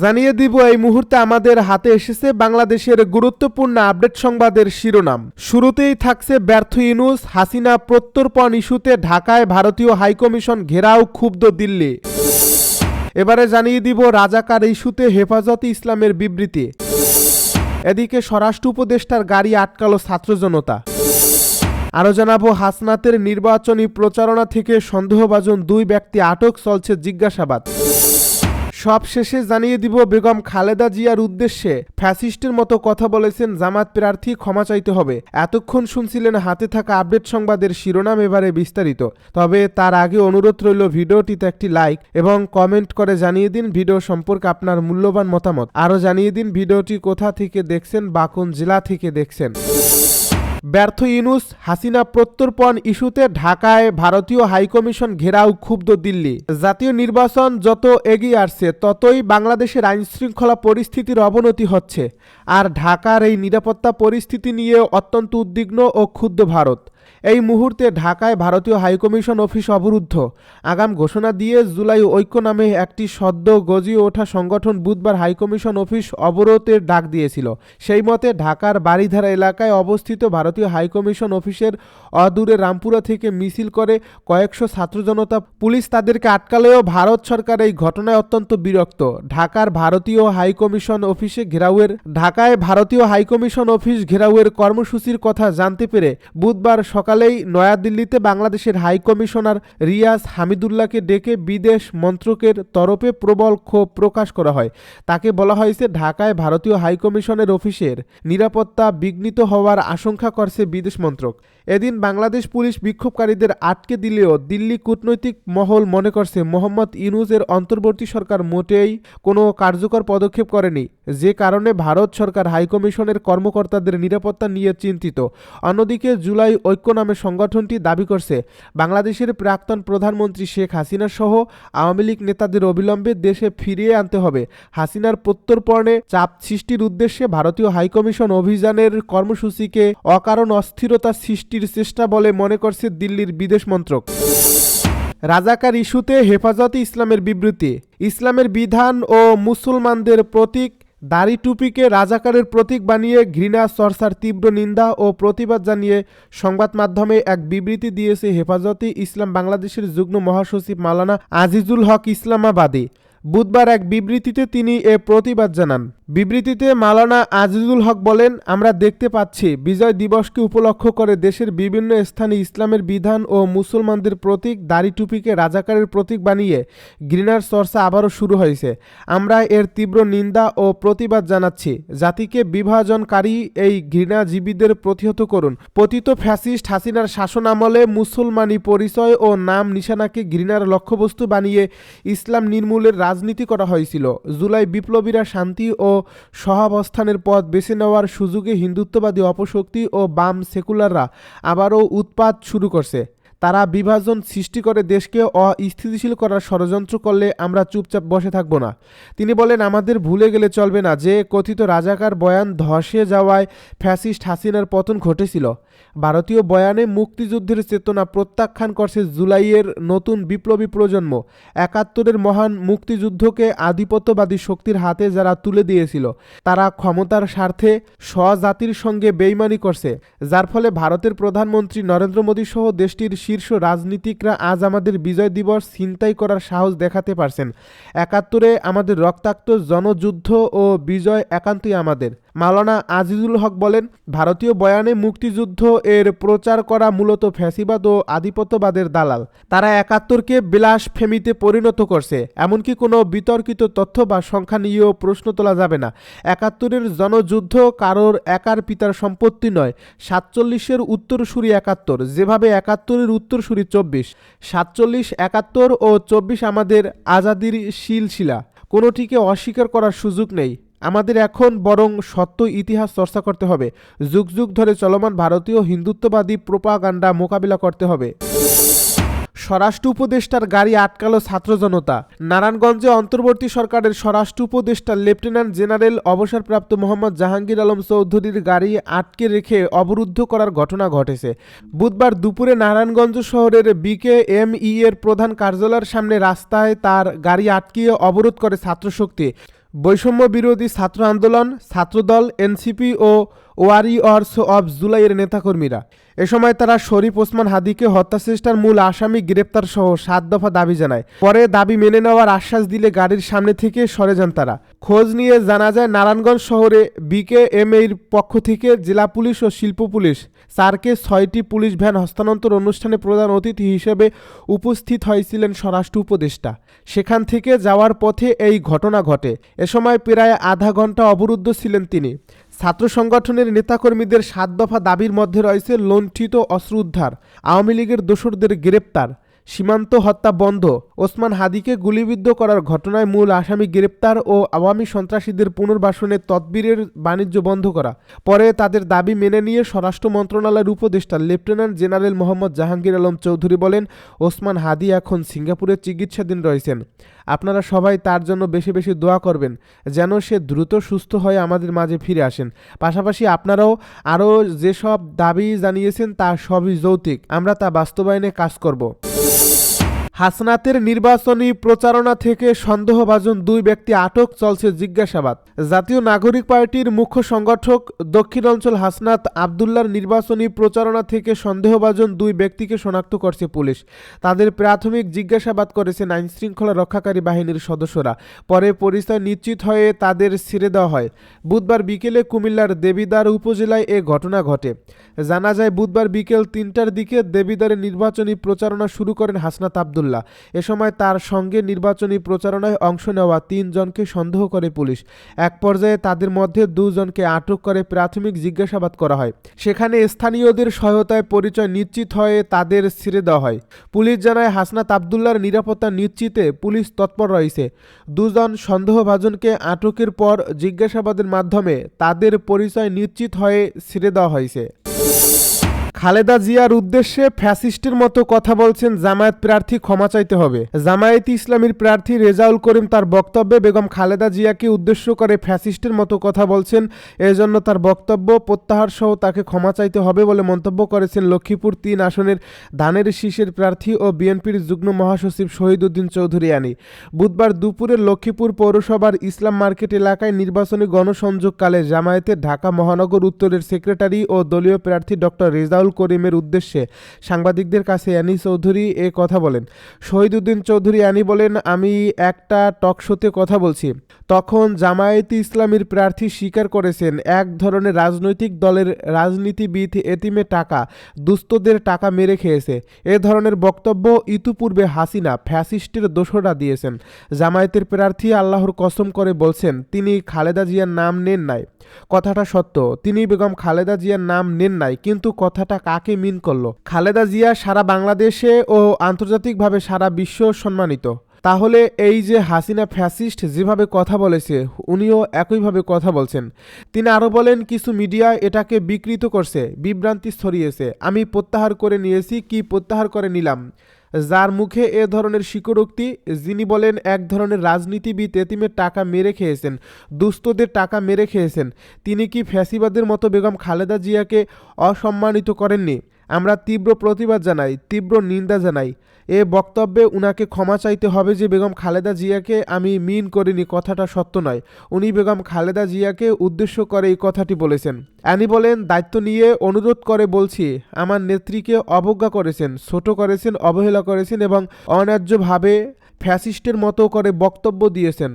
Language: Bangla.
জানিয়ে দিব, এই মুহূর্তে আমাদের হাতে এসেছে বাংলাদেশের গুরুত্বপূর্ণ আপডেট সংবাদের শিরোনাম। শুরুতেই থাকছে ব্যর্থ ইউনুস হাসিনা প্রত্যর্পণ ইস্যুতে ঢাকায় ভারতীয় হাইকমিশন ঘেরাও ক্ষুব্ধ দিল্লি। এবারে জানিয়ে দিব, রাজাকার ইস্যুতে হেফাজতে ইসলামের বিবৃতি। এদিকে স্বরাষ্ট্র উপদেষ্টার গাড়ি আটকালো ছাত্র জনতা। আরও জানাব, হাসনাতের নির্বাচনী প্রচারণা থেকে সন্দেহভাজন দুই ব্যক্তি আটক, চলছে জিজ্ঞাসাবাদ। সব শেষে জানিয়ে দিব, বেগম খালেদা জিয়ার উদ্দেশ্যে ফ্যাসিস্টের মতো কথা বলেছেন জামাত প্রার্থী, ক্ষমা চাইতে হবে। এতক্ষণ শুনছিলেন হাতে থাকা আপডেট সংবাদের শিরোনাম এবারে বিস্তারিত। তবে তার আগে অনুরোধ রইল ভিডিওটিতে একটি লাইক এবং কমেন্ট করে জানিয়ে দিন ভিডিও সম্পর্কে আপনার মূল্যবান মতামত। আরও জানিয়ে দিন ভিডিওটি কোথা থেকে দেখছেন, বা কোন জেলা থেকে দেখছেন। ব্যর্থ ইউনুস হাসিনা প্রত্যর্পণ ইস্যুতে ঢাকায় ভারতীয় হাইকমিশন ঘেরাও ক্ষুব্ধ দিল্লি। জাতীয় নির্বাচন যত এগিয়ে আসছে, ততই বাংলাদেশের আইনশৃঙ্খলা পরিস্থিতির অবনতি হচ্ছে। আর ঢাকার এই নিরাপত্তা পরিস্থিতি নিয়ে অত্যন্ত উদ্বিগ্ন ও ক্ষুব্ধ ভারত। এই মুহূর্তে ঢাকায় ভারতীয় হাইকমিশন অফিস অবরুদ্ধ। আগাম ঘোষণা দিয়ে জুলাই ঐক্য নামে একটি সদ্য গজিয়ে ওঠা সংগঠন বুধবার হাইকমিশন অফিস অবরোধের ডাক দিয়েছিল। সেই মতে ঢাকার বাড়িধারা এলাকায় অবস্থিত ভারতীয় হাইকমিশন অফিসের অদূরে রামপুরা থেকে মিছিল করে কয়েকশো ছাত্র জনতা পুলিশ তাদেরকে আটকালেও ভারত সরকার এই ঘটনায় অত্যন্ত বিরক্ত। ঢাকার ভারতীয় হাইকমিশন অফিসে ঘেরাওয়ের ঢাকায় ভারতীয় হাইকমিশন অফিস ঘেরাওয়ের কর্মসূচির কথা জানতে পেরে বুধবার সকালেই নয়াদিল্লিতে বাংলাদেশের হাই কমিশনার রিয়াজ হামিদুল্লাহকে ডেকে বিদেশ মন্ত্রকের তরফে প্রবল ক্ষোভ প্রকাশ করা হয়। তাকে বলা হয়েছে, ঢাকায় ভারতীয় হাই কমিশনের অফিসের নিরাপত্তা বিঘ্নিত হওয়ার আশঙ্কা করছে বিদেশ মন্ত্রক। এদিন বাংলাদেশ পুলিশ বিক্ষোভকারীদের আটকে দিলেও দিল্লি কূটনৈতিক মহল মনে করছে, মোহাম্মদ ইনুজের অন্তর্বর্তী সরকার মোটেই কোনো কার্যকর পদক্ষেপ করেনি। যে কারণে ভারত সরকার হাইকমিশনের কর্মকর্তাদের নিরাপত্তা নিয়ে চিন্তিত। অন্যদিকে জুলাই ঐক্য নামে সংগঠনটি দাবি করছে। বাংলাদেশের প্রাক্তন প্রধানমন্ত্রী শেখ হাসিনা সহ আওয়ামী লীগ নেতাদের অবিলম্বে দেশে ফিরিয়ে আনতে হবে। হাসিনার প্রত্যর্পণে চাপ সৃষ্টির উদ্দেশ্যে ভারতীয় হাইকমিশন অভিযানের কর্মসূচিকে অকারণ অস্থিরতা সৃষ্টির চেষ্টা বলে মনে করছে দিল্লির বিদেশ মন্ত্রক। রাজাকার ইস্যুতে হেফাজতে ইসলামের বিবৃতি। ইসলামের বিধান ও মুসলমানদের প্রতীক দাড়ি টুপিকে রাজাকারের প্রতীক বানিয়ে ঘৃণা চর্চার তীব্র নিন্দা ও প্রতিবাদ জানিয়ে সংবাদ মাধ্যমে এক বিবৃতি দিয়েছে হেফাজতে ইসলাম বাংলাদেশের যুগ্ম মহাসচিব মালানা আজিজুল হক ইসলামাবাদী। বুধবার এক বিবৃতিতে তিনি এ প্রতিবাদ জানান। বিবৃতিতে মালানা আজিজুল হক বলেন, আমরা দেখতে পাচ্ছি বিজয় দিবসকে উপলক্ষ করে দেশের বিভিন্ন স্থানে ইসলামের বিধান ও মুসলমানদের প্রতীক, দাড়ি টুপিকে রাজাকারের প্রতীক বানিয়ে ঘৃণার চর্চা আবারও শুরু হয়েছে। আমরা এর তীব্র নিন্দা ও প্রতিবাদ জানাচ্ছি। জাতিকে বিভাজনকারী এই ঘৃণাজীবীদের প্রতিহত করুন। পতিত ফ্যাসিস্ট হাসিনার শাসন আমলে মুসলমানি পরিচয় ও নাম নিশানাকে ঘৃণার লক্ষ্যবস্তু বানিয়ে ইসলাম নির্মূলের রাজনীতি করা হয়েছিল। জুলাই বিপ্লবীরা শান্তি ও সহাবস্থানের পথ বেছে নেওয়ার সুযোগে হিন্দুত্ববাদী অপশক্তি ও বাম সেকুলাররা আবারও উৎপাত শুরু করছে। তারা বিভাজন সৃষ্টি করে দেশকে অস্থিতিশীল করার ষড়যন্ত্র করলে আমরা চুপচাপ বসে থাকব না। তিনি বলেন, আমাদের ভুলে গেলে চলবে না। যে কথিত রাজাকার বয়ান ধসে যাওয়ায় ফ্যাসিস্ট হাসিনার পতন ঘটেছিল। ভারতীয় বয়ানে মুক্তিযুদ্ধের চেতনা প্রত্যাখ্যান করছে জুলাইয়ের নতুন বিপ্লবী প্রজন্ম। একাত্তরের মহান মুক্তিযুদ্ধকে আধিপত্যবাদী শক্তির হাতে যারা তুলে দিয়েছিল, তারা ক্ষমতার স্বার্থে স্বজাতির সঙ্গে বেইমানি করছে। যার ফলে ভারতের প্রধানমন্ত্রী নরেন্দ্র মোদী সহ দেশটির শীর্ষ রাজনীতিকরা আজ আমাদের বিজয় দিবস ছিনতাই করার সাহস দেখাতে পারছেন। একাত্তরে আমাদের রক্তাক্ত জনযুদ্ধ ও বিজয় একান্তই আমাদের। মাওলানা আজিজুল হক বলেন, ভারতীয় বয়ানে মুক্তিযুদ্ধ এর প্রচার করা মূলত ফ্যাসিবাদ ও আধিপত্যবাদের দালাল। তারা একাত্তরকে বিলাস ফেমিতে পরিণত করছে। এমনকি কোনো বিতর্কিত তথ্য বা সংখ্যা নিয়েও প্রশ্ন তোলা যাবে না। একাত্তরের জনযুদ্ধ কারোর একার পিতার সম্পত্তি নয়। সাতচল্লিশের উত্তরসূরি একাত্তর। যেভাবে একাত্তরের উত্তরসূরি চব্বিশ, সাতচল্লিশ একাত্তর ও চব্বিশ আমাদের আজাদির শিলশিলা। কোনোটিকে অস্বীকার করার সুযোগ নেই। আমাদের এখন বরং সত্য ইতিহাস চর্চা করতে হবে। যুগ যুগ ধরে চলমান ভারতীয় হিন্দুত্ববাদী প্রোপাগান্ডা মোকাবিলা করতে হবে। স্বরাষ্ট্র উপদেষ্টার গাড়ি আটকালো ছাত্র জনতা। নারায়ণগঞ্জে অন্তর্বর্তী সরকারের স্বরাষ্ট্র উপদেষ্টা লেফটেন্যান্ট জেনারেল অবসরপ্রাপ্ত মোহাম্মদ জাহাঙ্গীর আলম চৌধুরীর গাড়ি আটকে রেখে অবরুদ্ধ করার ঘটনা ঘটেছে। বুধবার দুপুরে নারায়ণগঞ্জ শহরের বিকে এম ই এর প্রধান কার্যালয়ের সামনে রাস্তায় তার গাড়ি আটকিয়ে অবরোধ করে ছাত্রশক্তি। বৈষম্য বিরোধী ছাত্র আন্দোলন, ছাত্রদল, এনসিপি ও ওয়ারিয়র্স অব জুলাইয়ের নেতাকর্মীরা। এ সময় তারা শরীফ ওসমান হাদিকে হত্যাচেষ্টার মূল আসামি গ্রেপ্তার সহ সাত দফা দাবি জানায়। পরে দাবি মেনে নেওয়ার আশ্বাস দিলে গাড়ির সামনে থেকে সরে যান তারা। খোঁজ নিয়ে জানা যায়, নারায়ণগঞ্জ শহরে বিকেএমএর পক্ষ থেকে জেলা পুলিশ ও শিল্প পুলিশ স্যারকে ছয়টি পুলিশ ভ্যান হস্তান্তর অনুষ্ঠানে প্রধান অতিথি হিসেবে উপস্থিত হয়েছিলেন স্বরাষ্ট্র উপদেষ্টা। সেখান থেকে যাওয়ার পথে এই ঘটনা ঘটে। এ সময় প্রায় আধা ঘণ্টা অবরুদ্ধ ছিলেন তিনি। ছাত্র সংগঠনের নেতাকর্মীদের সাত দফা দাবির মধ্যে রয়েছে লুণ্ঠিত অস্ত্র উদ্ধার। আওয়ামী লীগের দোসরদের গ্রেপ্তার। সীমান্ত হত্যা বন্ধ। ওসমান হাদিকে গুলিবিদ্ধ করার ঘটনায় মূল আসামি গ্রেপ্তার ও আওয়ামী সন্ত্রাসীদের পুনর্বাসনের তদবিরের বাণিজ্য বন্ধ করা। পরে তাদের দাবি মেনে নিয়ে স্বরাষ্ট্র মন্ত্রণালয়ের উপদেষ্টা লেফটেন্যান্ট জেনারেল মোহাম্মদ জাহাঙ্গীর আলম চৌধুরী বলেন, ওসমান হাদি এখন সিঙ্গাপুরে চিকিৎসাধীন রয়েছেন। আপনারা সবাই তার জন্য বেশি বেশি দোয়া করবেন, যেন সে দ্রুত সুস্থ হয়ে আমাদের মাঝে ফিরে আসেন। পাশাপাশি আপনারাও আরও যেসব দাবি জানিয়েছেন তা সবই যৌক্তিক। আমরা তা বাস্তবায়নে কাজ করব। Jesus. হাসনাতের নির্বাচনী প্রচারণা থেকে সন্দেহভাজন দুই ব্যক্তি আটক চলছে জিজ্ঞাসাবাদ। জাতীয় নাগরিক পার্টির মুখ্য সংগঠক দক্ষিণ অঞ্চল হাসনাত আবদুল্লার নির্বাচনী প্রচারণা থেকে সন্দেহভাজন দুই ব্যক্তিকে শনাক্ত করছে পুলিশ। তাদের প্রাথমিক জিজ্ঞাসাবাদ করেছেন আইনশৃঙ্খলা রক্ষাকারী বাহিনীর সদস্যরা। পরে পরিচয় নিশ্চিত হয়ে তাদের ছেড়ে দেওয়া হয়। বুধবার বিকেলে কুমিল্লার দেবিদার উপজেলায় এ ঘটনা ঘটে। জানা যায়, বুধবার বিকেল তিনটার দিকে দেবিদারে নির্বাচনী প্রচারণা শুরু করেন হাসনাত আবদুল্লাহ এ সময় তার সঙ্গে নির্বাচনী প্রচারণায় অংশ নেওয়া তিনজনকে সন্দেহ করে পুলিশ। এক পর্যায়ে তাদের মধ্যে দুজনকে আটক করে প্রাথমিক জিজ্ঞাসাবাদ করা হয়। সেখানে স্থানীয়দের সহায়তায় পরিচয় নিশ্চিত হয়ে তাদের ছেড়ে দেওয়া হয়। পুলিশ জানায়, হাসনাত আবদুল্লার নিরাপত্তা নিশ্চিতে পুলিশ তৎপর রয়েছে। দুজন সন্দেহভাজনকে আটকের পর জিজ্ঞাসাবাদের মাধ্যমে তাদের পরিচয় নিশ্চিত হয়ে ছেড়ে দেওয়া হয়েছে। খালেদা জিয়ার উদ্দেশ্যে ফ্যাসিস্টের মতো কথা বলছেন জামায়াত প্রার্থী, ক্ষমা চাইতে হবে। জামায়াত ইসলামীর প্রার্থী রেজাউল করিম তার বক্তব্যে বেগম খালেদা জিয়াকে উদ্দেশ্য করে ফ্যাসিস্টের মতো কথা বলছেন। এজন্য তার বক্তব্য প্রত্যাহার সহ তাকে ক্ষমা চাইতে হবে বলে মন্তব্য করেছেন লক্ষ্মীপুর তিন আসনের ধানের শীষের প্রার্থী ও বিএনপির যুগ্ম মহাসচিব শহীদউদ্দিন চৌধুরী আনি। বুধবার দুপুরে লক্ষ্মীপুর পৌরসভার ইসলাম মার্কেট এলাকায় নির্বাচনী গণসংযোগকালে জামায়াতের ঢাকা মহানগর উত্তরের সেক্রেটারি ও দলীয় প্রার্থী ডক্টর রেজাউল করিমের উদ্দেশ্যে সাংবাদিকদের কাছে অ্যানি চৌধুরী এ কথা বলেন। শহীদউদ্দিন চৌধুরী অ্যানি বলেন, আমি একটা টক শোতে কথা বলছি। তখন জামায়াতি ইসলামীর প্রার্থী স্বীকার করেছেন, এক ধরনের রাজনৈতিক দলের রাজনীতিবিদ এতিমে টাকা, দুস্থদের টাকা মেরে খেয়েছে। এ ধরনের বক্তব্য ইতুপূর্বে হাসিনা ফ্যাসিস্টের দোষরা দিয়েছেন। জামায়াতের প্রার্থী আল্লাহর কসম করে বলছেন, তিনি খালেদা জিয়ার নাম নেন নাই। কথাটা সত্য। তিনি বেগম খালেদা জিয়ার নাম নেন নাই, কিন্তু কথাটা কাকে মিন করল? খালেদা জিয়া সারা বাংলাদেশে ও আন্তর্জাতিকভাবে সারা বিশ্ব সম্মানিত। তাহলে এই যে হাসিনা ফ্যাসিস্ট যেভাবে কথা বলেছে, উনিও একইভাবে কথা বলছেন। তিনি আরও বলেন, কিছু মিডিয়া এটাকে বিকৃত করছে, বিভ্রান্তি ছড়িয়েছে। আমি প্রত্যাহার করে নিয়েছি, কি প্রত্যাহার করে নিলাম? যার মুখে এ ধরনের স্বীকারোক্তি, যিনি বলেন এক ধরনের রাজনীতিবিদ এতিমের টাকা মেরে খেয়েছেন, দুস্থদের টাকা মেরে খেয়েছেন, তিনি কি ফ্যাসিবাদের মতো বেগম খালেদা জিয়াকে অসম্মানিত করেননি? আমরা তীব্র প্রতিবাদ জানাই, তীব্র নিন্দা জানাই। এ বক্তব্যে উনাকে ক্ষমা চাইতে হবে যে বেগম খালেদা জিয়াকে আমি মিন করিনি, কথাটা সত্য নয়। উনি বেগম খালেদা জিয়াকে উদ্দেশ্য করে এই কথাটি বলেছেন। অ্যানি বলেন, দায়িত্ব নিয়ে অনুরোধ করে বলছি, আমার নেত্রীকে অবজ্ঞা করেছেন, ছোট করেছেন, অবহেলা করেছেন এবং অন্যায্যভাবে ফ্যাসিস্টের মতো করে বক্তব্য দিয়েছেন।